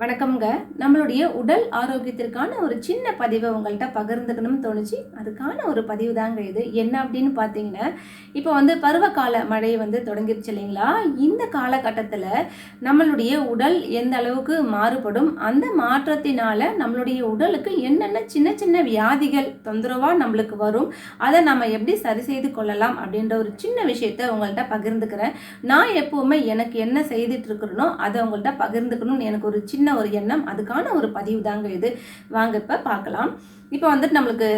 வணக்கம்ங்க. நம்மளுடைய உடல் ஆரோக்கியத்திற்கான ஒரு சின்ன பதிவை உங்கள்கிட்ட பகிர்ந்துக்கணும்னு தோணுச்சு. அதுக்கான ஒரு பதிவு தாங்க இது. என்ன அப்படின்னு பார்த்தீங்கன்னா இப்போ வந்து பருவகால மழை வந்து தொடங்கிருச்சு இல்லைங்களா? இந்த காலகட்டத்தில் நம்மளுடைய உடல் எந்த அளவுக்கு மாறுபடும் அந்த மாற்றத்தினால நம்மளுடைய உடலுக்கு என்னென்ன சின்ன சின்ன வியாதிகள் தொந்தரவாக நம்மளுக்கு வரும் அதை நம்ம எப்படி சரி செய்து கொள்ளலாம் அப்படின்ற ஒரு சின்ன விஷயத்த உங்கள்கிட்ட பகிர்ந்துக்கிறேன். நான் எப்போவுமே எனக்கு என்ன செய்துட்டு இருக்கிறனோ அதை உங்கள்கிட்ட பகிர்ந்துக்கணும்னு எனக்கு ஒரு சின்ன ஒரு எண்ணம் அதுக்கான ஒரு பதிவு தாங்க இது. வாங்க இப்போ பார்க்கலாம். இப்போ வந்துட்டு நம்மளுக்கு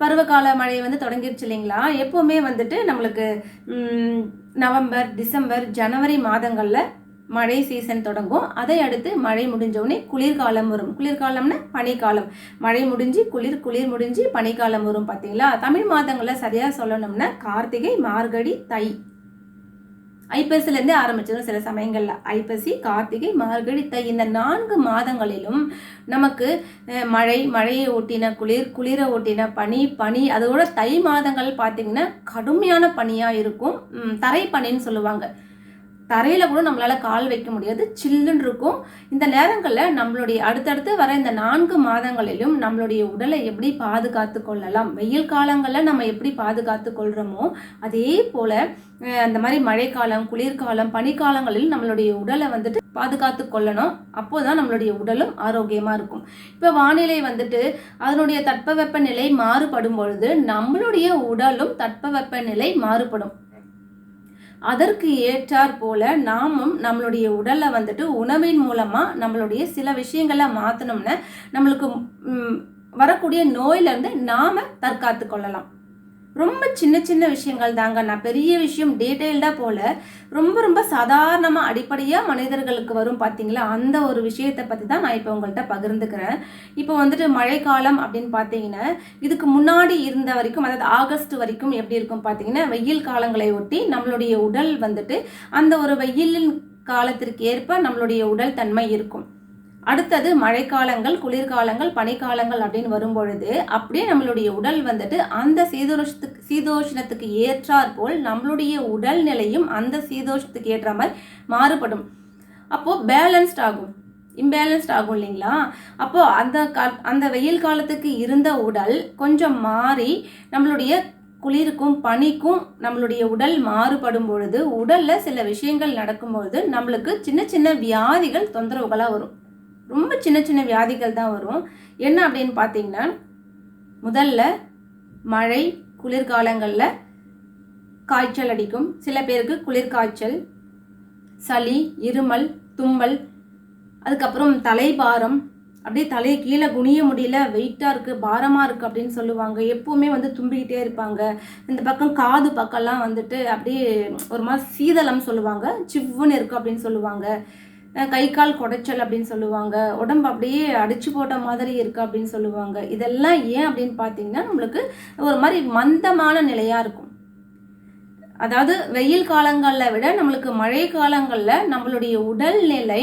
பருவகால மழை வந்து தொடங்கிருச்சு இல்லைங்களா? எப்போவுமே வந்துட்டு நம்மளுக்கு நவம்பர் டிசம்பர் ஜனவரி மாதங்களில் மழை சீசன் தொடங்கும். அதை அடுத்து மழை முடிஞ்சவுடனே குளிர்காலம் வரும். குளிர்காலம்னா பனிக்காலம். மழை முடிஞ்சு குளிர் குளிர் முடிஞ்சு பனிக்காலம் வரும் பார்த்தீங்களா? தமிழ் மாதங்களில் சரியாக சொல்லணும்னா கார்த்திகை மார்கழி தை. ஐப்பசிலேருந்தே ஆரம்பிச்சிடும் சில சமயங்களில் ஐப்பசி கார்த்திகை மார்கழி தை இந்த நான்கு மாதங்களிலும் நமக்கு மழை மழையை ஒட்டின குளிர் குளிரை ஒட்டின பனி பனி அதோட தை மாதங்கள் பார்த்திங்கன்னா கடுமையான பனியாக இருக்கும். தரை பனின்னு சொல்லுவாங்க. தரையில் கூட நம்மளால் கால் வைக்க முடியாது. சில்லுன்னு இருக்கும். இந்த நேரங்களில் நம்மளுடைய அடுத்தடுத்து வர இந்த நான்கு மாதங்களிலும் நம்மளுடைய உடலை எப்படி பாதுகாத்து கொள்ளலாம்? வெயில் காலங்களில் நம்ம எப்படி பாதுகாத்து கொள்கிறோமோ அதே போல் அந்த மாதிரி மழைக்காலம் குளிர்காலம் பனிக்காலங்களில் நம்மளுடைய உடலை வந்துட்டு பாதுகாத்து கொள்ளணும். அப்போதான் நம்மளுடைய உடலும் ஆரோக்கியமாக இருக்கும். இப்போ வானிலை வந்துட்டு அதனுடைய தட்பவெப்ப நிலை மாறுபடும் பொழுது நம்மளுடைய உடலும் தட்பவெப்ப நிலை மாறுபடும். அதற்கு ஏற்றாற் போல நாமும் நம்மளுடைய உடலை வந்துட்டு உணவின் மூலமாக நம்மளுடைய சில விஷயங்களை மாற்றணும்னா நம்மளுக்கு வரக்கூடிய நோயிலேருந்து நாம் தற்காத்து கொள்ளலாம். ரொம்ப சின்ன சின்ன விஷயங்கள் தாங்க. நான் பெரிய விஷயம் டீட்டெயில்டாக போல. ரொம்ப ரொம்ப சாதாரணமாக அடிப்படையாக மனிதர்களுக்கு வரும் பார்த்தீங்களா அந்த ஒரு விஷயத்தை பற்றி தான் நான் இப்போ உங்கள்கிட்ட பகிர்ந்துக்கிறேன். இப்போ வந்துட்டு மழைக்காலம் அப்படின்னு பார்த்தீங்கன்னா இதுக்கு முன்னாடி இருந்த வரைக்கும் அதாவது ஆகஸ்ட் வரைக்கும் எப்படி இருக்கும் பார்த்தீங்கன்னா வெயில் காலங்களை ஒட்டி நம்மளுடைய உடல் வந்துட்டு அந்த ஒரு வெயிலின் காலத்திற்கு ஏற்ப நம்மளுடைய உடல் தன்மை இருக்கும். அடுத்தது மழைக்காலங்கள் குளிர்காலங்கள் பனிக்காலங்கள் அப்படின்னு வரும்பொழுது அப்படியே நம்மளுடைய உடல் வந்துட்டு அந்த சீதோஷத்துக்கு சீதோஷணத்துக்கு ஏற்றாற் போல் நம்மளுடைய உடல் நிலையும் அந்த சீதோஷத்துக்கு ஏற்ற மாதிரி மாறுபடும். அப்போது பேலன்ஸ்ட் ஆகும். இம்பேலன்ஸ்ட் ஆகும் இல்லைங்களா? அப்போது அந்த கா அந்த வெயில் காலத்துக்கு இருந்த உடல் கொஞ்சம் மாறி நம்மளுடைய குளிருக்கும் பனிக்கும் நம்மளுடைய உடல் மாறுபடும் பொழுது உடலில் சில விஷயங்கள் நடக்கும்பொழுது நம்மளுக்கு சின்ன சின்ன வியாதிகள் தொந்தரவுகளாக வரும். ரொம்ப சின்ன சின்ன வியாதிகள் தான் வரும். என்ன அப்படின்னு பார்த்தீங்கன்னா முதல்ல மழை குளிர்காலங்களில் காய்ச்சல் அடிக்கும். சில பேருக்கு குளிர்காய்ச்சல் சளி இருமல் தும்மல் அதுக்கப்புறம் தலைபாரம். அப்படியே தலையை கீழே குனிய முடியல வெயிட்டாக இருக்குது பாரமாக இருக்குது அப்படின்னு சொல்லுவாங்க. எப்போவுமே வந்து தும்பிக்கிட்டே இருப்பாங்க. இந்த பக்கம் காது பக்கம்லாம் வந்துட்டு அப்படியே ஒரு மாதிரி சீதளம் சொல்லுவாங்க. சிவ்வுன்னு இருக்குது அப்படின்னு சொல்லுவாங்க. கை கால் குடைச்சல் அப்படின்னு சொல்லுவாங்க. உடம்பு அப்படியே அடிச்சு போட்ட மாதிரி இருக்குது அப்படின்னு சொல்லுவாங்க. இதெல்லாம் ஏன் அப்படின்னு பார்த்தீங்கன்னா நம்மளுக்கு ஒரு மாதிரி மந்தமான நிலையாக இருக்கும். அதாவது வெயில் காலங்களில் விட நம்மளுக்கு மழை காலங்களில் நம்மளுடைய உடல்நிலை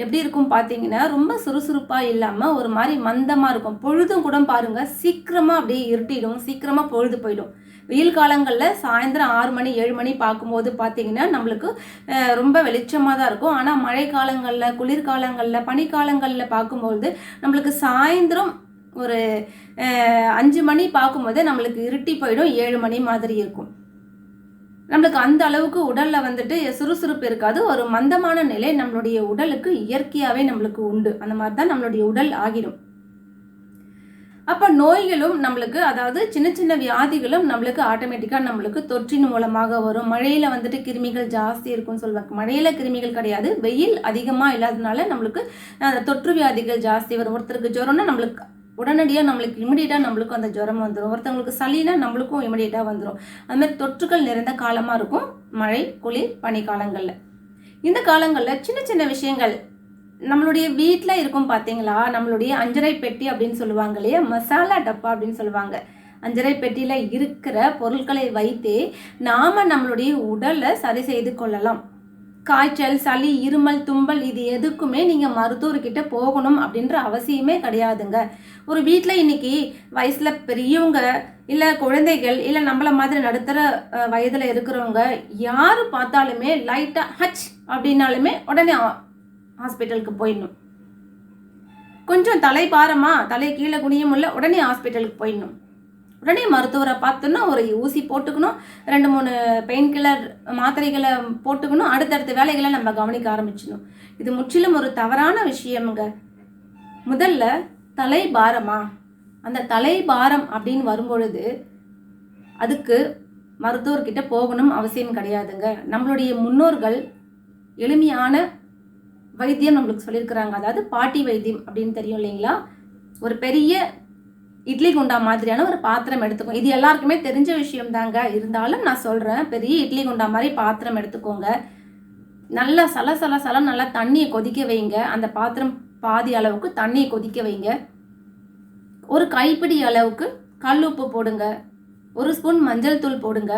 எப்படி இருக்கும் பார்த்தீங்கன்னா ரொம்ப சுறுசுறுப்பாக இல்லாமல் ஒரு மாதிரி மந்தமாக இருக்கும். பொழுதும் கூட பாருங்கள் சீக்கிரமாக அப்படியே இருட்டிடும் சீக்கிரமாக பொழுது போயிடும். வெயில் காலங்களில் சாயந்தரம் ஆறு மணி ஏழு மணி பார்க்கும்போது பார்த்தீங்கன்னா நம்மளுக்கு ரொம்ப வெளிச்சமாக தான் இருக்கும். ஆனால் மழை காலங்களில் குளிர்காலங்களில் பனிக்காலங்களில் பார்க்கும்போது நம்மளுக்கு சாயந்தரம் ஒரு அஞ்சு மணி பார்க்கும்போது நம்மளுக்கு இருட்டி போயிடும். ஏழு மணி மாதிரி இருக்கும். நம்மளுக்கு அந்த அளவுக்கு உடலில் வந்துட்டு சுறுசுறுப்பு இருக்காது. ஒரு மந்தமான நிலை நம்மளுடைய உடலுக்கு இயற்கையாகவே நம்மளுக்கு உண்டு. அந்த மாதிரி தான் நம்மளுடைய உடல் ஆகிடும். அப்போ நோய்களும் நம்மளுக்கு அதாவது சின்ன சின்ன வியாதிகளும் நம்மளுக்கு ஆட்டோமேட்டிக்காக நம்மளுக்கு தொற்றின் மூலமாக வரும். மழையில் வந்துட்டு கிருமிகள் ஜாஸ்தி இருக்கும்னு சொல்லுவாங்க மழையில் கிருமிகள் கிடையாது. வெயில் அதிகமாக இல்லாததுனால நம்மளுக்கு தொற்று வியாதிகள் ஜாஸ்தி வரும். ஒருத்தருக்கு ஜுரம்னா நம்மளுக்கு உடனடியாக நம்மளுக்கு இமிடியேட்டாக நம்மளுக்கும் அந்த ஜுரம் வந்துடும் ஒருத்தவங்களுக்கு சளினா நம்மளுக்கும் இமிடியேட்டாக வந்துடும் அது மாதிரி தொற்றுகள் நிறைந்த காலமாக இருக்கும் மழை குளிர் பனிக்காலங்களில். இந்த காலங்களில் சின்ன சின்ன விஷயங்கள் நம்மளுடைய வீட்டில் இருக்கும் பார்த்தீங்களா நம்மளுடைய அஞ்சரை பெட்டி அப்படின்னு சொல்லுவாங்க இல்லையா? மசாலா டப்பா அப்படின்னு சொல்லுவாங்க. அஞ்சரை பெட்டியில் இருக்கிற பொருட்களை வைத்தே நாம் நம்மளுடைய உடலை சரி செய்து கொள்ளலாம். காய்ச்சல் சளி இருமல் தும்பல் இது எதுக்குமே நீங்கள் மருத்துவர்கிட்ட போகணும் அப்படின்ற அவசியமே கிடையாதுங்க. ஒரு வீட்டில் இன்னைக்கு வயசில் பெரியவங்க இல்லை குழந்தைகள் இல்லை நம்மள மாதிரி நடுத்தர வயதில் இருக்கிறவங்க யார் பார்த்தாலுமே லைட்டாக ஹச் அப்படின்னாலுமே உடனே ஹாஸ்பிட்டலுக்கு போயிடணும். கொஞ்சம் தலை பாரமா தலை கீழே குனியும் இல்லை உடனே ஹாஸ்பிட்டலுக்கு போயிடணும். உடனே மருத்துவரை பார்த்தோன்னா ஒரு ஊசி போட்டுக்கணும் ரெண்டு மூணு பெயின் கில்லர் மாத்திரைகளை போட்டுக்கணும் அடுத்தடுத்த வேலைகளை நம்ம கவனிக்க ஆரம்பிச்சிடணும். இது முற்றிலும் ஒரு தவறான விஷயமுங்க. முதல்ல தலை பாரமா. அந்த தலை பாரம் அப்படின்னு வரும்பொழுது அதுக்கு மருத்துவர்கிட்ட போகணும் அவசியம் கிடையாதுங்க. நம்மளுடைய முன்னோர்கள் எளிமையான வைத்தியம் நம்மளுக்கு சொல்லியிருக்கிறாங்க. அதாவது பாட்டி வைத்தியம் அப்படின்னு தெரியும் இல்லைங்களா? ஒரு பெரிய இட்லி குண்டா மாதிரியான ஒரு பாத்திரம் எடுத்துக்கோங்க. இது எல்லாருக்குமே தெரிஞ்ச விஷயம் தாங்க இருந்தாலும் நான் சொல்கிறேன் பெரிய இட்லி குண்டா மாதிரி பாத்திரம் எடுத்துக்கோங்க. நல்லா சல சல சல நல்லா தண்ணியை கொதிக்க வைங்க. அந்த பாத்திரம் பாதி அளவுக்கு தண்ணியை கொதிக்க வைங்க. ஒரு கைப்பிடி அளவுக்கு கல் உப்பு போடுங்க. ஒரு ஸ்பூன் மஞ்சள் தூள் போடுங்க.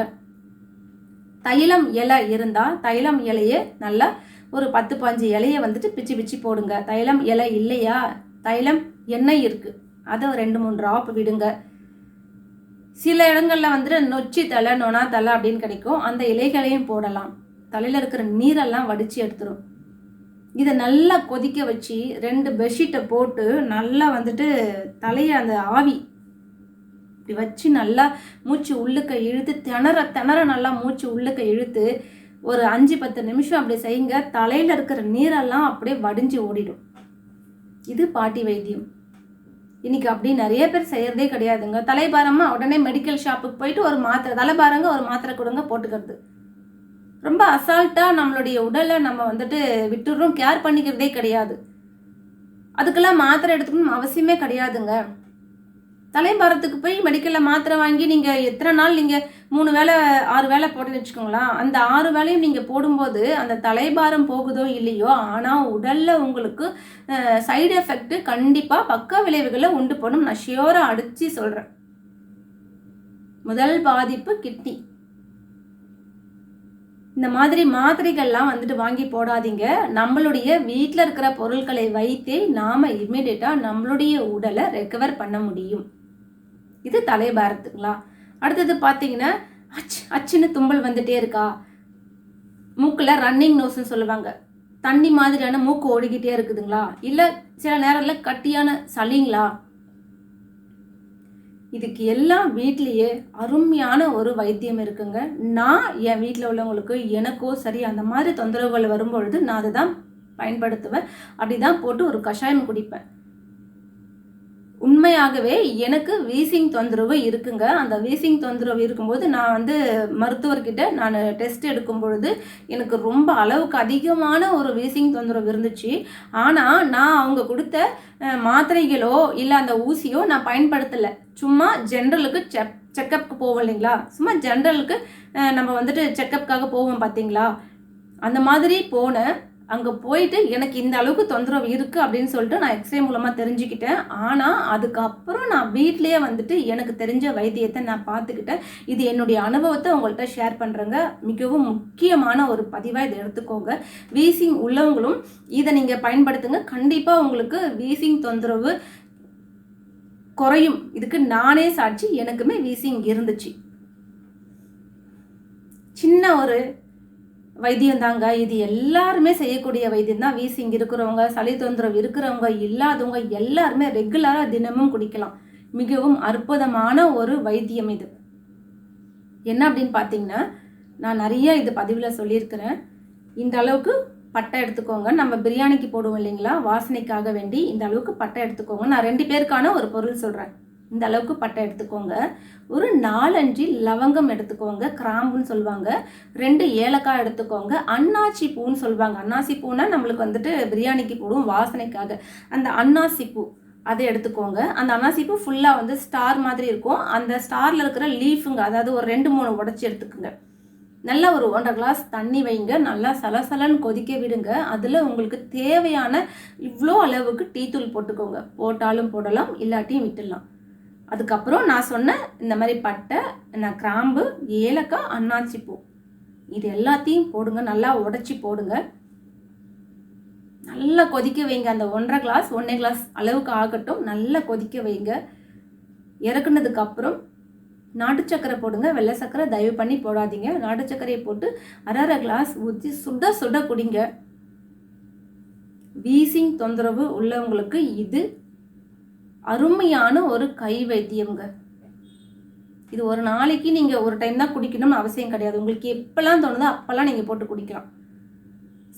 தைலம் இலை இருந்தால் தைலம் இலையை நல்லா ஒரு பத்து பாஞ்சு இலையை வந்துட்டு பிச்சு பிச்சு போடுங்க. தைலம் இலை இல்லையா? தைலம் எண்ணெய் இருக்குது அதை ரெண்டு மூணு ட்ராப் விடுங்க. சில இடங்களில் வந்துட்டு நொச்சி தலை நொனா தலை அப்படின்னு கிடைக்கும். அந்த இலைகளையும் போடலாம். தலையில் இருக்கிற நீரெல்லாம் வடித்து எடுத்துரும். இதை நல்லா கொதிக்க வச்சு ரெண்டு பெட்ஷீட்டை போட்டு நல்லா வந்துட்டு தலையை அந்த ஆவி இப்படி வச்சு நல்லா மூச்சு உள்ளுக்க இழுத்து திணற திணற நல்லா மூச்சு உள்ளுக்க இழுத்து ஒரு அஞ்சு பத்து நிமிஷம் அப்படி செய்யுங்க. தலையில் இருக்கிற நீரெல்லாம் அப்படியே வடிஞ்சு ஓடிடும். இது பாட்டி வைத்தியம். இன்னைக்கு அப்படி நிறைய பேர் செய்கிறதே கிடையாதுங்க. தலைபாரமாக உடனே மெடிக்கல் ஷாப்புக்கு போயிட்டு ஒரு மாத்திரை தலைபாரங்க ஒரு மாத்திரை கொடுங்க போட்டுக்கிறது. ரொம்ப அசால்ட்டாக நம்மளுடைய உடலை நம்ம வந்துட்டு விட்டுடுறோம் கேர் பண்ணிக்கிறதே கிடையாது. அதுக்கெல்லாம் மாத்திரை எடுத்துக்கணும் அவசியமே கிடையாதுங்க. தலைபாரத்துக்கு போய் மெடிக்கலில் மாத்திரை வாங்கி நீங்கள் எத்தனை நாள் நீங்கள் மூணு வேளை ஆறு வேளை போட்டுன்னு வச்சுக்கோங்களேன். அந்த ஆறு வேளையும் நீங்கள் போடும்போது அந்த தலைபாரம் போகுதோ இல்லையோ ஆனால் உடலில் உங்களுக்கு சைடு எஃபெக்ட்டு கண்டிப்பாக பக்க விளைவுகளை உண்டு பண்ணும். நான் ஷியோராக அடித்து சொல்கிறேன் முதல் பாதிப்பு கிட்னி. இந்த மாதிரி மாத்திரைகள்லாம் வந்துட்டு வாங்கி போடாதீங்க. நம்மளுடைய வீட்டில் இருக்கிற பொருட்களை வைத்தே நாம் இம்மிடியட்டாக நம்மளுடைய உடலை ரெக்கவர் பண்ண முடியும். இது தலைபாரத்துங்களா அடுத்தது பார்த்தீங்கன்னா அச் அச்சுன்னு தும்பல் வந்துட்டே இருக்கா. மூக்கில் ரன்னிங் நோஸ்ன்னு சொல்லுவாங்க. தண்ணி மாதிரியான மூக்கு ஓடிக்கிட்டே இருக்குதுங்களா? இல்லை சில நேரத்தில் கட்டியான சளிங்களா? இதுக்கு எல்லாம் வீட்லேயே அருமையான ஒரு வைத்தியம் இருக்குங்க. நான் என் வீட்டில் உள்ளவங்களுக்கு எனக்கோ சரி அந்த மாதிரி தொந்தரவுகள் வரும்பொழுது நான் அதை தான் பயன்படுத்துவேன். அப்படி தான் போட்டு ஒரு கஷாயம் குடிப்பேன். உண்மையாகவே எனக்கு வீசிங் தொந்தரவு இருக்குங்க. அந்த வீசிங் தொந்தரவு இருக்கும்போது நான் வந்து மருத்துவர்கிட்ட நான் டெஸ்ட் எடுக்கும் பொழுது எனக்கு ரொம்ப அளவுக்கு அதிகமான ஒரு வீசிங் தொந்தரவு இருந்துச்சு. ஆனால் நான் அவங்க கொடுத்த மாத்திரைகளோ இல்லை அந்த ஊசியோ நான் பயன்படுத்தலை. சும்மா ஜென்ரலுக்கு செக் செக்கப்புக்கு போவோம் இல்லைங்களா? சும்மா ஜென்ரலுக்கு நம்ம வந்துட்டு செக்கப்புக்காக போவோம் பார்த்தீங்களா அந்த மாதிரி போனேன் அங்கே போயிட்டு எனக்கு இந்த அளவுக்கு தொந்தரவு இருக்குது அப்படின்னு சொல்லிட்டு நான் எக்ஸ்ரே மூலமாக தெரிஞ்சுக்கிட்டேன். ஆனால் அதுக்கப்புறம் நான் வீட்லேயே வந்துட்டு எனக்கு தெரிஞ்ச வைத்தியத்தை நான் பார்த்துக்கிட்டேன். இது என்னுடைய அனுபவத்தை உங்கள்கிட்ட ஷேர் பண்ணுறேங்க மிகவும் முக்கியமான ஒரு பதிவாக இதை எடுத்துக்கோங்க. வீசிங் உள்ளவங்களும் இதை நீங்கள் பயன்படுத்துங்க. கண்டிப்பாக உங்களுக்கு வீசிங் தொந்தரவு குறையும். இதுக்கு நானே சாட்சி எனக்குமே வீசிங் இருந்துச்சு. சின்ன ஒரு வைத்தியம் தாங்க. இது எல்லாருமே செய்யக்கூடிய வைத்தியம் தான். வீசிங் இருக்கிறவங்க சளி தொந்தரவு இருக்கிறவங்க இல்லாதவங்க எல்லாருமே ரெகுலராக தினமும் குடிக்கலாம். மிகவும் அற்புதமான ஒரு வைத்தியம் இது. என்ன அப்படின்னு பார்த்தீங்கன்னா நான் நிறைய இது பதிவில் சொல்லியிருக்கிறேன். இந்த அளவுக்கு பட்டை எடுத்துக்கோங்க. நம்ம பிரியாணிக்கு போடுவோம் இல்லைங்களா? வாசனைக்காக வேண்டி இந்த அளவுக்கு பட்டை எடுத்துக்கோங்க. நான் ரெண்டு பேருக்கான ஒரு பொருள் சொல்கிறேன் இந்த அளவுக்கு பட்டை எடுத்துக்கோங்க. ஒரு நாலஞ்சு லவங்கம் எடுத்துக்கோங்க. கிராம்புன்னு சொல்லுவாங்க. ரெண்டு ஏலக்காய் எடுத்துக்கோங்க. அன்னாசி பூன்னு சொல்லுவாங்க. அன்னாசி பூனா நம்மளுக்கு வந்துட்டு பிரியாணிக்கு போடுவோம் வாசனைக்காக. அந்த அன்னாசி பூ அதை எடுத்துக்கோங்க. அந்த அன்னாசி பூ ஃபுல்லாக வந்து ஸ்டார் மாதிரி இருக்கும். அந்த ஸ்டாரில் இருக்கிற லீஃபுங்க அதாவது ஒரு ரெண்டு மூணு உடச்சி எடுத்துக்கோங்க. நல்லா ஒரு ஒன்றரை கிளாஸ் தண்ணி வைங்க. நல்லா சலசலன்னு கொதிக்க விடுங்க. அதில் உங்களுக்கு தேவையான இவ்வளோ அளவுக்கு டீ தூள் போட்டுக்கோங்க. போட்டாலும் போடலாம் இல்லாட்டியும் விட்டுடலாம். அதுக்கப்புறம் நான் சொன்ன இந்த மாதிரி பட்டை நான் கிராம்பு ஏலக்காய் அன்னாச்சி பூ. இது எல்லாத்தையும் போடுங்க நல்லா உடச்சி போடுங்க. நல்லா கொதிக்க வைங்க. அந்த ஒன்றரை கிளாஸ் ஒன்றே கிளாஸ் அளவுக்கு ஆகட்டும். நல்லா கொதிக்க வைங்க. இறக்குனதுக்கப்புறம் நாட்டு சக்கரை போடுங்க. வெள்ளை சக்கரை தயவு பண்ணி போடாதீங்க. நாட்டு சக்கரையை போட்டு அரை அரை கிளாஸ் ஊற்றி சுட சுட குடிங்க. வீசிங் தொந்தரவு உள்ளவங்களுக்கு இது அருமையான ஒரு கை வைத்தியம்ங்க. இது ஒரு நாளைக்கு நீங்கள் ஒரு டைம் தான் குடிக்கணும்னு அவசியம் கிடையாது. உங்களுக்கு எப்போல்லாம் தோணுதோ அப்போல்லாம் நீங்கள் போட்டு குடிக்கலாம்.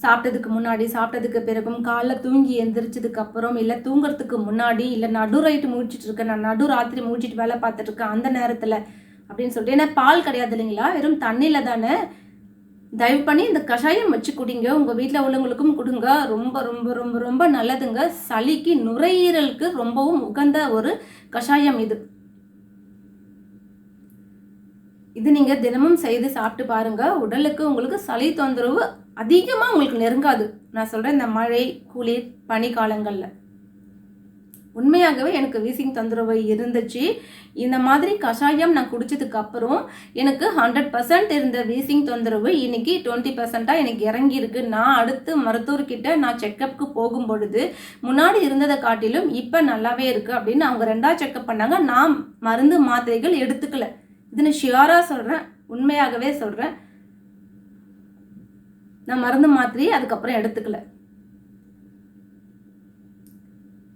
சாப்பிட்டதுக்கு முன்னாடி சாப்பிட்டதுக்கு பிறகும் காலைல தூங்கி எந்திரிச்சதுக்கு அப்புறம் இல்லை தூங்குறதுக்கு முன்னாடி இல்லை நடு ரைட்டு முடிச்சிட்டு இருக்கேன் நான் நடு ராத்திரி முடிச்சிட்டு வேலை பார்த்துட்டு இருக்கேன் அந்த நேரத்தில் அப்படின்னு சொல்லிட்டு ஏன்னா பால் கிடையாது இல்லைங்களா? வெறும் தண்ணியில் தானே தயவு பண்ணி இந்த கஷாயம் வச்சு குடிங்க உங்கள் வீட்டில் உள்ளவங்களுக்கும் கொடுங்க. ரொம்ப ரொம்ப ரொம்ப ரொம்ப நல்லதுங்க. சளிக்கு நுரையீரலுக்கு ரொம்பவும் உகந்த ஒரு கஷாயம் இது. இது நீங்கள் தினமும் செய்து சாப்பிட்டு பாருங்கள் உடலுக்கு உங்களுக்கு சளி தொந்தரவு அதிகமாக உங்களுக்கு நெருங்காது. நான் சொல்கிறேன் இந்த மழை குளிர் பனி காலங்களில் உண்மையாகவே எனக்கு வீசிங் தொந்தரவு இருந்துச்சு. இந்த மாதிரி கஷாயம் நான் குடித்ததுக்கு அப்புறம் எனக்கு ஹண்ட்ரட் பர்சன்ட் இருந்த வீசிங் தொந்தரவு இன்னைக்கு டுவெண்ட்டி பர்சண்ட்டாக எனக்கு இறங்கியிருக்கு. நான் அடுத்து மருத்துவர்கிட்ட நான் செக்கப்புக்கு போகும் பொழுது முன்னாடி இருந்ததை காட்டிலும் இப்போ நல்லாவே இருக்குது அப்படின்னு அவங்க ரெண்டாவது செக்கப் பண்ணாங்க. நான் மருந்து மாத்திரைகள் எடுத்துக்கல. இது நான் ஷியாராக சொல்கிறேன் உண்மையாகவே சொல்கிறேன் நான் மருந்து மாத்திரையை அதுக்கப்புறம் எடுத்துக்கல.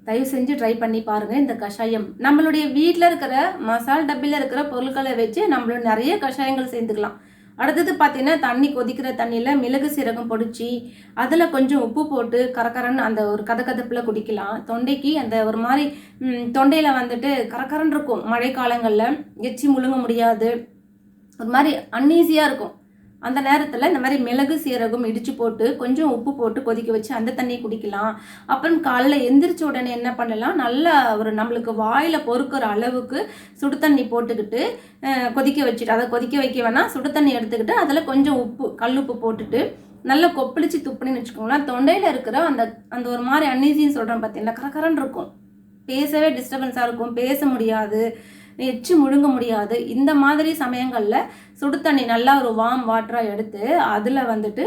தயவு செஞ்சு ட்ரை பண்ணி பாருங்கள் இந்த கஷாயம். நம்மளுடைய வீட்டில் இருக்கிற மசால் டப்பில் இருக்கிற பொருட்களை வச்சு நம்மளோட நிறைய கஷாயங்கள் சேர்ந்துக்கலாம் அடுத்தது பார்த்தீங்கன்னா தண்ணி கொதிக்கிற தண்ணியில் மிளகு சீரகம் பொடிச்சு அதில் கொஞ்சம் உப்பு போட்டு கரக்கரன்னு அந்த ஒரு கதக்கதப்பில் குடிக்கலாம். தொண்டைக்கு அந்த ஒரு மாதிரி தொண்டையில் வந்துட்டு கரக்கரன் இருக்கும். மழை காலங்களில் எச்சி முழுங்க முடியாது. ஒரு மாதிரி அன்ஈஸியாக இருக்கும். அந்த நேரத்தில் இந்த மாதிரி மிளகு சீரகம் இடித்து போட்டு கொஞ்சம் உப்பு போட்டு கொதிக்க வச்சு அந்த தண்ணியை குடிக்கலாம். அப்புறம் காலைல எந்திரிச்ச உடனே என்ன பண்ணலாம்? நல்லா ஒரு நம்மளுக்கு வாயில் பொறுக்கிற அளவுக்கு சுடு தண்ணி போட்டுக்கிட்டு கொதிக்க வச்சுட்டு அதை கொதிக்க வைக்க வேணால் சுடு தண்ணி எடுத்துக்கிட்டு அதில் கொஞ்சம் உப்பு கல் உப்பு போட்டுட்டு நல்லா கொப்பளிச்சு துப்புன்னு வச்சுக்கோங்களேன். தொண்டையில் இருக்கிற அந்த அந்த ஒரு மாதிரி அன்னீசின்னு சொல்கிறேன் பார்த்தீங்களா கரகரன்னு இருக்கும். பேசவே டிஸ்டர்பன்ஸாக இருக்கும். பேச முடியாது. எச்சு முழுங்க முடியாது. இந்த மாதிரி சமயங்களில் சுடு தண்ணி நல்லா ஒரு வார்ம் வாட்டராக எடுத்து அதில் வந்துட்டு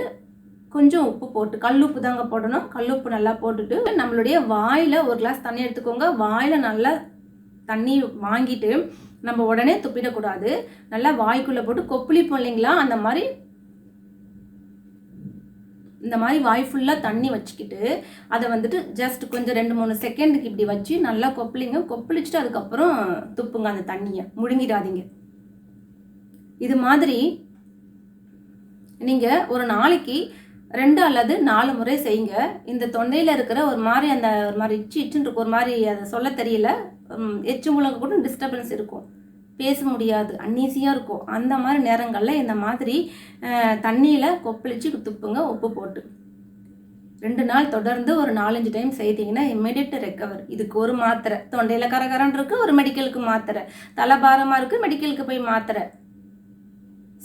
கொஞ்சம் உப்பு போட்டு கல் உப்பு தாங்க போடணும். கல் உப்பு நல்லா போட்டுட்டு நம்மளுடைய வாயில் ஒரு கிளாஸ் தண்ணி எடுத்துக்கோங்க. வாயில் நல்லா தண்ணி வாங்கிட்டு நம்ம உடனே துப்பிடக்கூடாது. நல்லா வாய்க்குள்ளே போட்டு கொப்பளிப்போம் இல்லைங்களா? அந்த மாதிரி இந்த மாதிரி வாய் ஃபுல்லாக தண்ணி வச்சுக்கிட்டு அதை வந்துட்டு ஜஸ்ட் கொஞ்சம் ரெண்டு மூணு செகண்டுக்கு இப்படி வச்சு நல்லா கொப்பளிங்க. கொப்பளிச்சுட்டு அதுக்கப்புறம் துப்புங்க அந்த தண்ணியை. முழுங்கிடாதீங்க. இது மாதிரி நீங்கள் ஒரு நாளைக்கு ரெண்டு அல்லது நாலு முறை செய்யுங்க. இந்த தொண்டையில் இருக்கிற ஒரு மாதிரி அந்த ஒரு மாதிரி இச்சு இச்சுன்னு இருக்கும் ஒரு மாதிரி அதை சொல்ல தெரியல. எச்சு முழங்க கூட டிஸ்டர்பன்ஸ் இருக்கும். பேச முடியாது. அன்னீசியாக இருக்கும். அந்த மாதிரி நேரங்களில் இந்த மாதிரி தண்ணியில் கொப்பளிச்சு துப்புங்க உப்பு போட்டு. ரெண்டு நாள் தொடர்ந்து ஒரு நாலஞ்சு டைம் செய்தீங்கன்னா இம்மிடியட் ரெக்கவர் இதுக்கு ஒரு மாத்திரை. தொண்டையில் கரகரன் இருக்குது ஒரு மெடிக்கலுக்கு மாத்திரை. தலைபாரமாக இருக்குது மெடிக்கலுக்கு போய் மாத்திரை.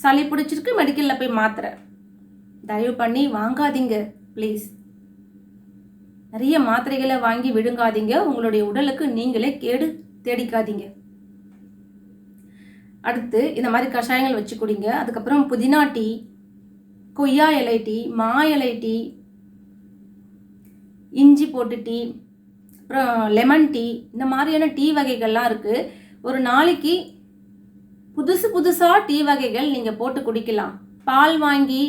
சளி பிடிச்சிருக்கு மெடிக்கலில் போய் மாத்திரை. தயவு பண்ணி வாங்காதீங்க ப்ளீஸ் நிறைய மாத்திரைகளை வாங்கி விழுங்காதீங்க. உங்களுடைய உடலுக்கு நீங்களே கேடு தேடிக்காதீங்க. அடுத்து இந்த மாதிரி கஷாயங்கள் வச்சு குடிங்க. அதுக்கப்புறம் புதினா டீ கொய்யா இலை டீ மா இலை டீ இஞ்சி போட்டு டீ அப்புறம் லெமன் டீ இந்த மாதிரியான டீ வகைகள்லாம் இருக்குது ஒரு நாளைக்கு புதுசு புதுசாக டீ வகைகள் நீங்கள் போட்டு குடிக்கலாம். பால் வாங்கி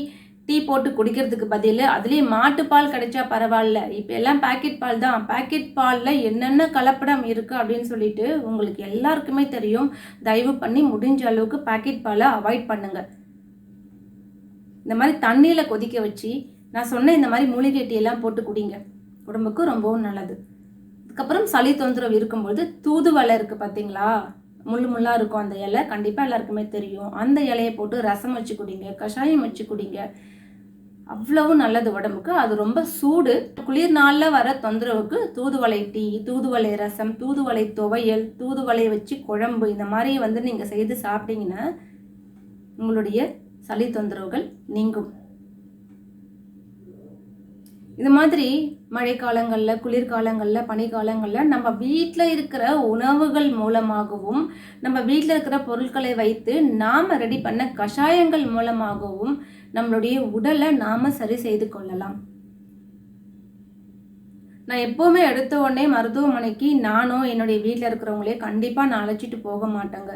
டீ போட்டு குடிக்கிறதுக்கு பதில் அதுலேயே மாட்டுப்பால் கிடைச்சா பரவாயில்ல இப்போ எல்லாம் பேக்கெட் பால் தான். பேக்கெட் பாலில் என்னென்ன கலப்படம் இருக்குது அப்படின்னு சொல்லிட்டு உங்களுக்கு எல்லாருக்குமே தெரியும். தயவு பண்ணி முடிஞ்ச அளவுக்கு பேக்கெட் பாலை அவாய்ட் பண்ணுங்கள் இந்த மாதிரி தண்ணியில் கொதிக்க வச்சு நான் சொன்ன இந்த மாதிரி மூலிகை போட்டு குடிங்க. உடம்புக்கு ரொம்பவும் நல்லது. அதுக்கப்புறம் சளி தொந்தரவு இருக்கும்பொழுது தூதுவலை இருக்குது பார்த்தீங்களா முள்ளு முள்ளாக இருக்கும் அந்த இலை. கண்டிப்பாக எல்லாருக்குமே தெரியும். அந்த இலையை போட்டு ரசம் வச்சு குடிங்க கஷாயம் வச்சு குடிங்க. அவ்வளவு நல்லது உடம்புக்கு. அது ரொம்ப சூடு. குளிர் நாளில் வர தொந்தரவுக்கு தூதுவளை டீ தூதுவளை ரசம் தூதுவளை துவையல் தூதுவளை வச்சு குழம்பு இந்த மாதிரி வந்து நீங்கள் செய்து சாப்பிட்டீங்கன்னா உங்களுடைய சளி தொந்தரவுகள் நீங்கும். இது மாதிரி மழைக்காலங்களில் குளிர்காலங்களில் பனிக்காலங்களில் நம்ம வீட்டில் இருக்கிற உணவுகள் மூலமாகவும் நம்ம வீட்டில் இருக்கிற பொருட்களை வைத்து நாம் ரெடி பண்ண கஷாயங்கள் மூலமாகவும் நம்மளுடைய உடலை நாம் சரி செய்து கொள்ளலாம். நான் எப்போவுமே எடுத்த உடனே மருத்துவமனைக்கு நானும் என்னுடைய வீட்டில் இருக்கிறவங்களே கண்டிப்பாக நான் அழைச்சிட்டு போக மாட்டேங்க.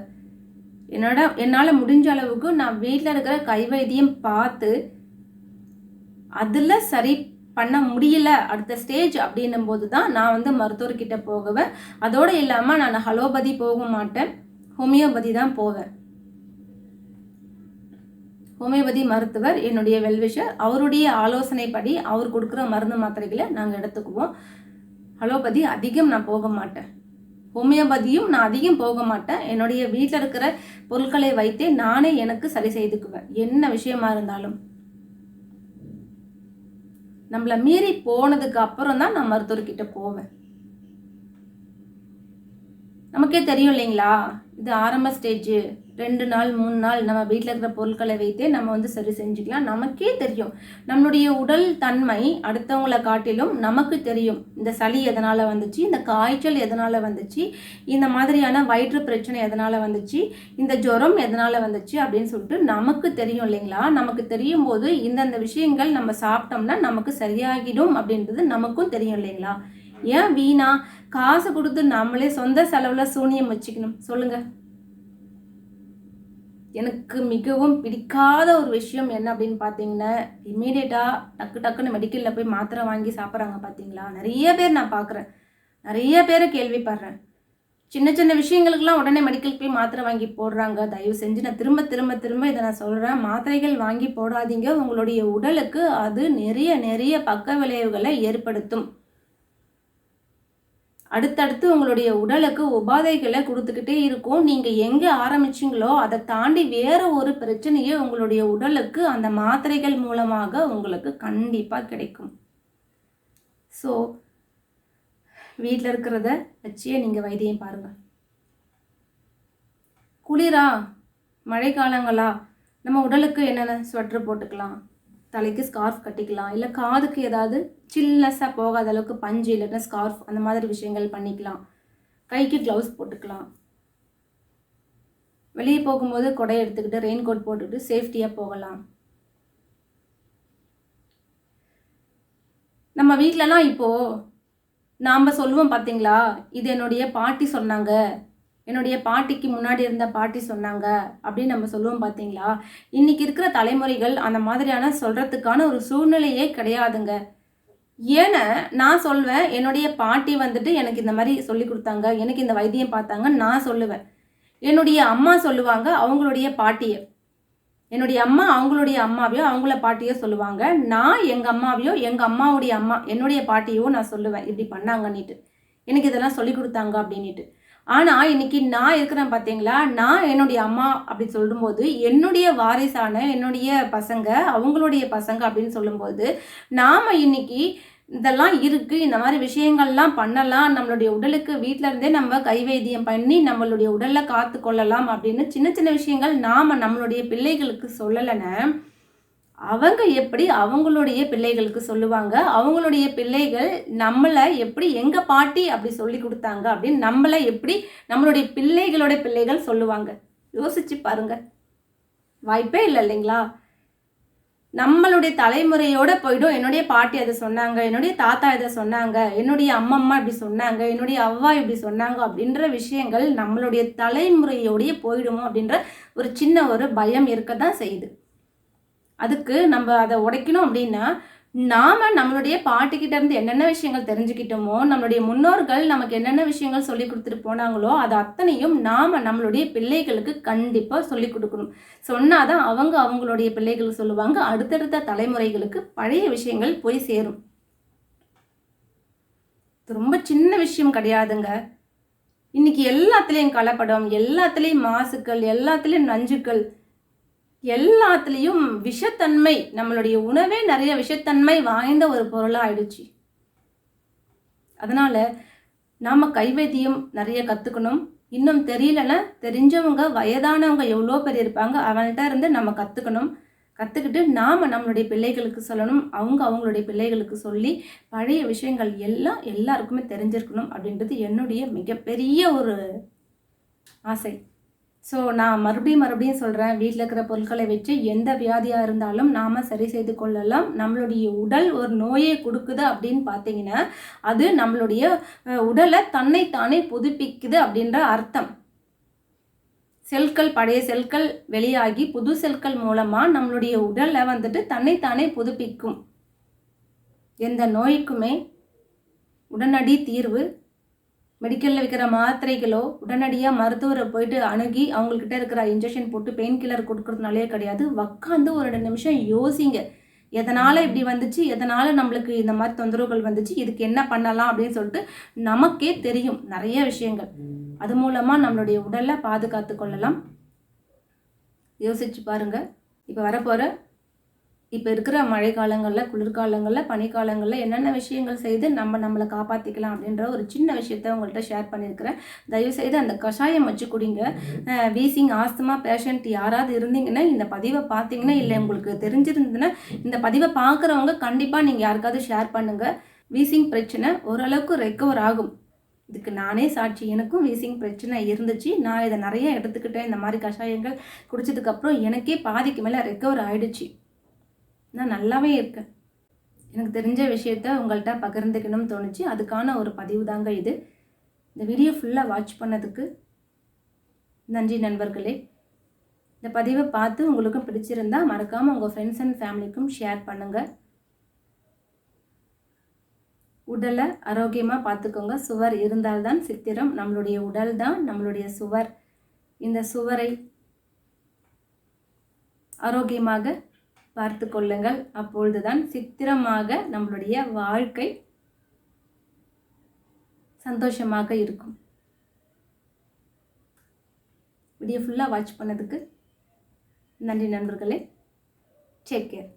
என்னோட என்னால் முடிஞ்ச அளவுக்கு நான் வீட்டில் இருக்கிற கைவைத்தியம் பார்த்து அதில் சரி பண்ண முடியல அடுத்த ஸ்டேஜ் அப்படின்னும் போது தான் நான் வந்து மருத்துவர்கிட்ட போகுவேன். அதோடு இல்லாமல் நான் ஹலோபதி போக மாட்டேன். ஹோமியோபதி தான் போவேன். ஹோமியோபதி மருத்துவர் என்னுடைய வெல்விஷர். அவருடைய ஆலோசனைப்படி அவர் கொடுக்குற மருந்து மாத்திரைகளை நாங்கள் எடுத்துக்குவோம். அலோபதி அதிகம் நான் போக மாட்டேன். ஹோமியோபதியும் நான் அதிகம் போக மாட்டேன். என்னுடைய வீட்டில் இருக்கிற பொருட்களை வைத்தே நானே எனக்கு சரி செய்துக்குவேன். என்ன விஷயமா இருந்தாலும். நம்மளை மீறி போனதுக்கு அப்புறம் தான் நான் மருத்துவர்கிட்ட போவேன். நமக்கே தெரியும் இல்லைங்களா? இது ஆரம்ப ஸ்டேஜ்ஜு ரெண்டு நாள் மூணு நாள் நம்ம வீட்டில் இருக்கிற பொருட்களை வைத்தே நம்ம வந்து சரி செஞ்சுக்கலாம். நமக்கே தெரியும். நம்மளுடைய உடல் தன்மை அடுத்தவங்களை காட்டிலும் நமக்கு தெரியும். இந்த சளி எதனால் வந்துச்சு? இந்த காய்ச்சல் எதனால் வந்துச்சு? இந்த மாதிரியான வயிற்று பிரச்சனை எதனால் வந்துச்சு? இந்த ஜுரம் எதனால் வந்துச்சு? அப்படின்னு சொல்லிட்டு நமக்கு தெரியும் இல்லைங்களா? நமக்கு தெரியும் போது இந்தந்த விஷயங்கள் நம்ம சாப்பிட்டோம்னா நமக்கு சரியாகிடும் அப்படின்றது நமக்கும் தெரியும் இல்லைங்களா? ஏன் வீணா? காசு கொடுத்து நம்மளே சொந்த செலவில் சூனியம் வச்சுக்கணும். சொல்லுங்கள் எனக்கு மிகவும் பிடிக்காத ஒரு விஷயம் என்ன அப்படின்னு பார்த்தீங்கன்னா இம்மீடியட்டாக டக்கு டக்குன்னு மெடிக்கலில் போய் மாத்திரை வாங்கி சாப்பிட்றாங்க பார்த்தீங்களா? நிறைய பேர் நான் பார்க்குறேன். நிறைய பேரை கேள்விப்படுறேன். சின்ன சின்ன விஷயங்களுக்கெல்லாம் உடனே மெடிக்கல் போய் மாத்திரை வாங்கி போடுறாங்க. தயவு செஞ்சு நான் திரும்ப திரும்ப திரும்ப இதை நான் சொல்கிறேன் மாத்திரைகள் வாங்கி போடாதீங்க. உங்களுடைய உடலுக்கு அது நிறைய நிறைய பக்க விளைவுகளை ஏற்படுத்தும். அடுத்தடுத்து உங்களுடைய உடலுக்கு உபாதைகளை கொடுத்துக்கிட்டே இருக்கும். நீங்கள் எங்கே ஆரம்பிச்சிங்களோ அதை தாண்டி வேறு ஒரு பிரச்சனையை உங்களுடைய உடலுக்கு அந்த மாத்திரைகள் மூலமாக உங்களுக்கு கண்டிப்பாக கிடைக்கும். ஸோ வீட்டில் இருக்கிறத வச்சே நீங்கள் வைத்தியம் பாருங்கள் குளிரா? மழைக்காலங்களா நம்ம உடலுக்கு என்னென்ன ஸ்வெட்ரு போட்டுக்கலாம்? தலைக்கு ஸ்கார்ஃப் கட்டிக்கலாம். இல்லை காதுக்கு ஏதாவது சில்னஸ்ஸாக போகாத அளவுக்கு பஞ்சு இல்லைன்னா ஸ்கார்ஃப் அந்த மாதிரி விஷயங்கள் பண்ணிக்கலாம். கைக்கு க்ளவுஸ் போட்டுக்கலாம். வெளியே போகும்போது கொடை எடுத்துக்கிட்டு ரெயின் கோட் போட்டுக்கிட்டு சேஃப்டியாக போகலாம். நம்ம வீட்டிலலாம் இப்போது நாம் சொல்லுவோம் பார்த்தீங்களா இது என்னுடைய பாட்டி சொன்னாங்க. என்னுடைய பாட்டிக்கு முன்னாடி இருந்த பாட்டி சொன்னாங்க அப்படின்னு நம்ம சொல்லுவோம் பார்த்தீங்களா இன்னைக்கு இருக்கிற தலைமுறைகள் அந்த மாதிரியான சொல்கிறதுக்கான ஒரு சூழ்நிலையே கிடையாதுங்க. ஏன்னா நான் சொல்வேன் என்னுடைய பாட்டி வந்துட்டு எனக்கு இந்த மாதிரி சொல்லி கொடுத்தாங்க எனக்கு இந்த வைத்தியம் பார்த்தாங்க நான் சொல்லுவேன். என்னுடைய அம்மா சொல்லுவாங்க அவங்களுடைய பாட்டியை. என்னுடைய அம்மா அவங்களுடைய அம்மாவையோ அவங்கள பாட்டியோ சொல்லுவாங்க. நான் எங்கள் அம்மாவையோ எங்கள் அம்மாவுடைய அம்மா என்னுடைய பாட்டியோ நான் சொல்லுவேன். இப்படி பண்ணாங்கன்னிட்டு. எனக்கு இதெல்லாம் சொல்லி கொடுத்தாங்க அப்படின்ட்டு ஆனால் இன்னைக்கு நான் இருக்கிறேன் பார்த்தீங்களா நான் என்னுடைய அம்மா அப்படி சொல்லும்போது என்னுடைய வாரிசான என்னுடைய பசங்க அவங்களுடைய பசங்க அப்படின்னு சொல்லும்போது நாம் இன்னைக்கு இதெல்லாம் இருக்குது இந்த மாதிரி விஷயங்கள்லாம் பண்ணலாம் நம்மளுடைய உடலுக்கு வீட்டில் இருந்தே நம்ம கைவைத்தியம் பண்ணி நம்மளுடைய உடலை காத்து கொள்ளலாம் அப்படின்னு சின்ன சின்ன விஷயங்கள் நாம் நம்மளுடைய பிள்ளைகளுக்கு சொல்லலைன்னு அவங்க எப்படி அவங்களுடைய பிள்ளைகளுக்கு சொல்லுவாங்க? அவங்களுடைய பிள்ளைகள் நம்மளை எப்படி எங்கள் பாட்டி அப்படி சொல்லி கொடுத்தாங்க அப்படின்னு நம்மளை எப்படி நம்மளுடைய பிள்ளைகளோட பிள்ளைகள் சொல்லுவாங்க? யோசிச்சு பாருங்க. வாய்ப்பே இல்லை இல்லைங்களா? நம்மளுடைய தலைமுறையோட போயிடும். என்னுடைய பாட்டி அதை சொன்னாங்க என்னுடைய தாத்தா இதை சொன்னாங்க என்னுடைய அம்மம்மா இப்படி சொன்னாங்க என்னுடைய அவ்வா இப்படி சொன்னாங்க அப்படின்ற விஷயங்கள் நம்மளுடைய தலைமுறையோடைய போயிடுமோ அப்படின்ற ஒரு சின்ன ஒரு பயம் இருக்க தான் செய்யுது. அதுக்கு நம்ம அதை உடைக்கணும் அப்படின்னா நாம் நம்மளுடைய பாட்டுக்கிட்ட இருந்து என்னென்ன விஷயங்கள் தெரிஞ்சுக்கிட்டோமோ நம்மளுடைய முன்னோர்கள் நமக்கு என்னென்ன விஷயங்கள் சொல்லி கொடுத்துட்டு போனாங்களோ அது அத்தனையும் நாம் நம்மளுடைய பிள்ளைகளுக்கு கண்டிப்பாக சொல்லி கொடுக்கணும். சொன்னாதான் அவங்க அவங்களுடைய பிள்ளைகளுக்கு சொல்லுவாங்க. அடுத்தடுத்த தலைமுறைகளுக்கு பழைய விஷயங்கள் போய் சேரும். ரொம்ப சின்ன விஷயம் கிடையாதுங்க. இன்னைக்கு எல்லாத்துலேயும் கலப்படம் எல்லாத்துலேயும் மாசுக்கள் எல்லாத்துலேயும் நஞ்சுக்கள் எல்லாத்துலேயும் விஷத்தன்மை நம்மளுடைய உணவே நிறைய விஷத்தன்மை வாய்ந்த ஒரு பொருளாக ஆயிடுச்சு. அதனால் நாம் கைவைத்தியம் நிறைய கற்றுக்கணும் இன்னும் தெரியலன்னா தெரிஞ்சவங்க வயதானவங்க எவ்வளோ பேர் இருப்பாங்க அவன்கிட்ட இருந்து நம்ம கற்றுக்கணும் கற்றுக்கிட்டு நாம் நம்மளுடைய பிள்ளைகளுக்கு சொல்லணும். அவங்க அவங்களுடைய பிள்ளைகளுக்கு சொல்லி பழைய விஷயங்கள் எல்லாம் எல்லாருக்குமே தெரிஞ்சிருக்கணும் அப்படின்றது என்னுடைய மிகப்பெரிய ஒரு ஆசை. ஸோ நான் மறுபடியும் மறுபடியும் சொல்கிறேன் வீட்டில் இருக்கிற பொருட்களை வச்சு எந்த வியாதியாக இருந்தாலும் நாம் சரி செய்து கொள்ளலாம். நம்மளுடைய உடல் ஒரு நோயை கொடுக்குது அப்படின்னு பார்த்தீங்கன்னா அது நம்மளுடைய உடலை தன்னைத்தானே புதுப்பிக்குது அப்படின்ற அர்த்தம். செல்கள் பழைய செல்கள் வெளியாகி புது செல்கள் மூலமாக நம்மளுடைய உடலை வந்துட்டு தன்னைத்தானே புதுப்பிக்கும். எந்த நோய்க்குமே உடனடி தீர்வு மெடிக்கலில் விற்கிற மாத்திரைகளோ உடனடியாக மருத்துவரை போயிட்டு அணுகி அவங்கக்கிட்ட இருக்கிற இன்ஜெக்ஷன் போட்டு பெயின் கில்லர் கொடுக்குறதுனாலே கிடையாது. உக்காந்து ஒரு ரெண்டு நிமிஷம் யோசிங்க. எதனால் இப்படி வந்துச்சு? எதனால் நம்மளுக்கு இந்த மாதிரி தொந்தரவுகள் வந்துச்சு? இதுக்கு என்ன பண்ணலாம் அப்படின்னு சொல்லிட்டு நமக்கே தெரியும். நிறைய விஷயங்கள். அது மூலமாக நம்மளுடைய உடலை பாதுகாத்து கொள்ளலாம். யோசிச்சு பாருங்கள் இப்போ வரப்போகிற இப்போ இருக்கிற மழை காலங்களில் குளிர்காலங்களில் பனிக்காலங்களில் என்னென்ன விஷயங்கள் செய்து நம்ம நம்மளை காப்பாற்றிக்கலாம் அப்படின்ற ஒரு சின்ன விஷயத்த உங்கள்கிட்ட ஷேர் பண்ணியிருக்கிறேன். தயவுசெய்து அந்த கஷாயம் வச்சு குடிங்க வீசிங் ஆஸ்துமா பேஷண்ட் யாராவது இருந்தீங்கன்னா இந்த பதிவை பார்த்தீங்கன்னா இல்லை உங்களுக்கு தெரிஞ்சிருந்ததுன்னா இந்த பதிவை பார்க்குறவங்க கண்டிப்பாக நீங்கள் யாருக்காவது ஷேர் பண்ணுங்கள் வீசிங் பிரச்சனை ஓரளவுக்கு ரெக்கவர் ஆகும். இதுக்கு நானே சாட்சி. எனக்கும் வீசிங் பிரச்சனை இருந்துச்சு. நான் இதை நிறைய எடுத்துக்கிட்டேன். இந்த மாதிரி கஷாயங்கள் குடிச்சதுக்கப்புறம் எனக்கே பாதிக்கு மேலே ரெக்கவர் ஆயிடுச்சு. நான் நல்லாவே இருக்கேன். எனக்கு தெரிஞ்ச விஷயத்த உங்கள்கிட்ட பகிர்ந்துக்கணும்னு தோணுச்சு. அதுக்கான ஒரு பதிவு தாங்க இது. இந்த வீடியோ ஃபுல்லாக வாட்ச் பண்ணதுக்கு நன்றி நண்பர்களே. இந்த பதிவை பார்த்து உங்களுக்கும் பிடிச்சிருந்தா மறக்காமல் உங்கள் ஃப்ரெண்ட்ஸ் அண்ட் ஃபேமிலிக்கும் ஷேர் பண்ணுங்கள் உடலை ஆரோக்கியமாக பார்த்துக்கோங்க. சுவர் இருந்தால்தான் சித்திரம். நம்மளுடைய உடல் தான் நம்மளுடைய சுவர். இந்த சுவரை ஆரோக்கியமாக பார்த்து கொள்ளுங்கள். அப்பொழுதுதான் சித்திரமாக நம்மளுடைய வாழ்க்கை சந்தோஷமாக இருக்கும். வீடியோ ஃபுல்லாக வாட்ச் பண்ணதுக்கு நன்றி நண்பர்களே. Take care